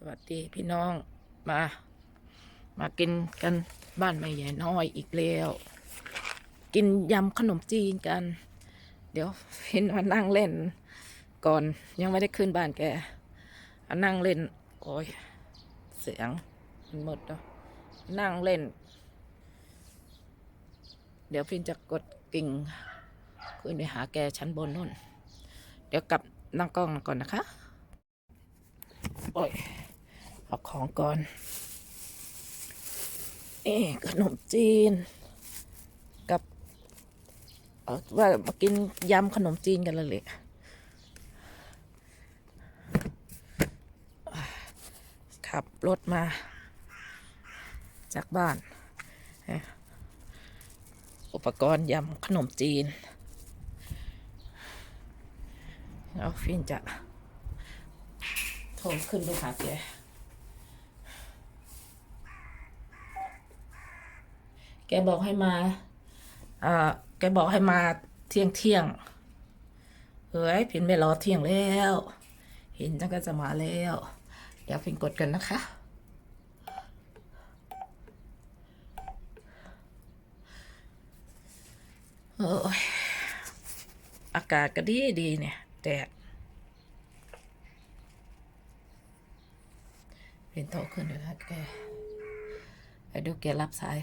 สวัสดีพี่น้องมา มากินกันบ้านแม่ใหญ่น้อยอีกแล้ว กินยำขนมจีนกัน เดี๋ยวเห็นมานั่งเล่น ก่อนยังไม่ได้ขึ้นบ้านแกนั่งเล่น โอ้ยเสียงมันหมดแล้วนั่งเล่น เดี๋ยวพินจะกดกิ่งขึ้นไปหาแกชั้นบนนู่น เดี๋ยวกลับนั่งกล้องก่อนนะคะ โอ้ย เอาของก่อนเอ๊ะขนมจีน กับเออว่ามากินยำขนมจีนกันเลยแหละขับรถมา จากบ้าน อุปกรณ์ยำขนมจีนแล้วฟินจะโทรขึ้นไปหาแก แกบอกให้มาอ่าแกบอกให้มาเที่ยงเที่ยงเฮ้ยพินไม่รอเที่ยงแล้วเห็นจังก็จะมาแล้ว เดี๋ยวพินกดกันนะคะ โอ้ยอากาศก็ดีดีเนี่ยแดดเป็นโตขึ้นเลยนะแกไปดูแกรับสาย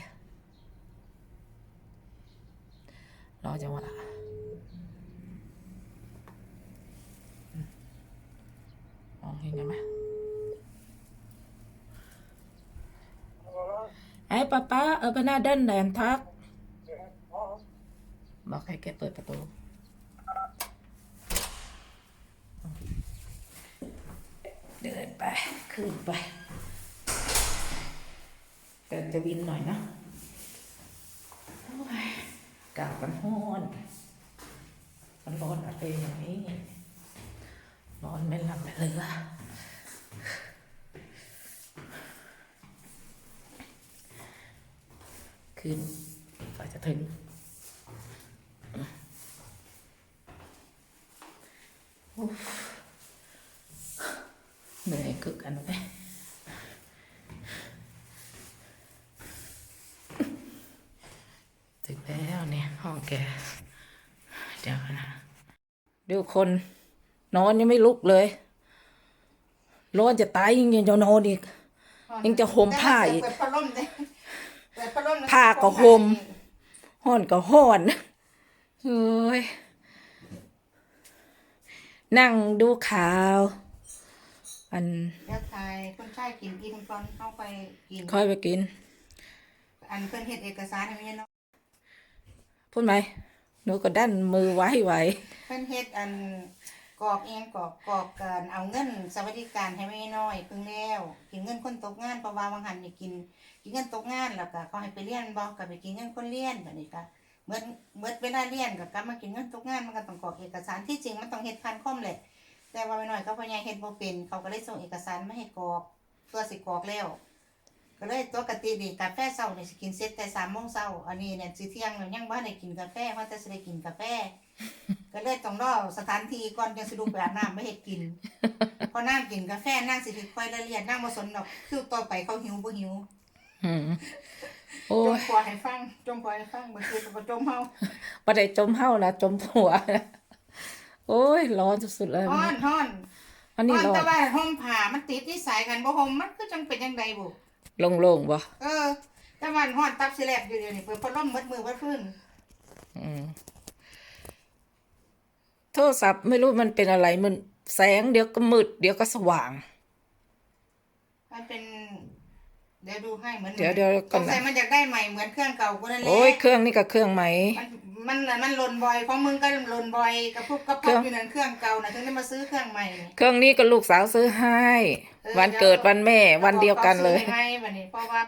รอจังหวะอืมมองเห็นไหมไอ้ป้าป้าเออไปหน้าเดินแดนทัก บอกให้แกเปิดประตูเดินไป ขึ้นไปเดินจะวินหน่อยนะ กาบมันร้อนมันร้อนอะไรอย่างนี้ร้อนไม่หลับไม่เลือขึ้นกว่าจะถึงเหนื่อยกึกกันไปถึง แล้วเนี่ยห้องแก เดี๋ยวนะดูคน นอนยังไม่ลุกเลยร้อนจะตายยังยังจะนอนอีก ยังจะห่มผ้าอีกเปิดพัดลมดิเปิดพัดลมผ้าก็ห่มห้อนก็ห้อนเฮ้ยนั่งดูข่าว อันเดี๋ยวทายคนชายกินกินก่อนเข้าไปกินค่อยไปกิน อันเพิ่นเฮ็ดเอกสารให้แม่เนาะ พูดไหมหนูก็ดันมือไว้ไว้เพิ่นเฮ็ดอันกรอกเองกรอกกรอกการเอาเงินสวัสดิการให้แม่น้อยเพิ่งแล้วกินเงินคนตกงานเพราะว่าบางหันนี่กิน กินเงินตกงานแล้วก็เขาให้ไปเรียนบ่ก็ไปกินเงินคนเรียนแบบนี้ก็เมื่อเมื่อเวลาเรียนก็กลับมากินเงินตกงานมันก็ต้องกรอกเอกสารที่จริงมันต้องเฮ็ดผ่านคอมแหละแต่ว่าแม่น้อยเขาพยายามเฮ็ดบ่เป็นเขาก็เลยส่งเอกสารมาให้กรอกเพื่อสิกรอกแล้ว ก็เลยตัวกตินี่กาแฟเช้านี่สิกินเสร็จแต่สามโมงเช้าอันนี้เนี่ยสิเที่ยงแล้วยังบ่ได้กินกาแฟเพราะแต่สิได้กินกาแฟ ก็เลยต้องรอสถานที่ก่อนจังสิลุกไปอาบน้ำไม่ให้กินพอนั่งกินกาแฟนั่งสิค่อยละเลียดนั่งบ่สนดอกคิวต่อไปเขาหิวบ่หิวอืมโอ้จมยปล่อยให้ฟังจมปล่อยให้ฟังบ่คือก็บ่จมเฮาประเดี๋ยวจมเฮ้านะจมหัวโอ้ยร้อนสุดๆเลยฮ้อนฮ้อนอันนี้ฮ้อนร้อแต่นว่าห่มผ้ามันติดนิสัยกันบ่ห่มมันคือจังเป็นจังไดบ่ โล่งๆบ่เออแต่ว่าฮ้อนตับสิแลบอยู่เดี๋ยวนี้เปิดพัดลมเบิดมือเบิดฟื้นอืมโทรศัพท์ไม่รู้มันเป็นอะไรมันแสงเดี๋ยวก็มืดเดี๋ยวก็สว่าง มันเป็น เดี๋ยวดูให้เหมือนเดี๋ยวเดี๋ยวก่สอนงนะสัยมันอยากได้ใหม่เหมือนเครื่องเก่ากูนั่นแหละโอ้ยเครื่องนี่กับเครื่องไหม มัน มันน่ะมันหล่นบ่อยของมึงก็หล่นบ่อยกระพุกกระเคพุรื่กองอยู่นั่นเครื่องเก่าน่ะถึงได้มาซื้อเครื่องใหม่นี่เครื่องนี้ก็ลูกสาวซื้อให้เออวันเกิดวันแม่วันเดียวกันเลยอาของขาซื้อให้บัดนี้เพราะว่า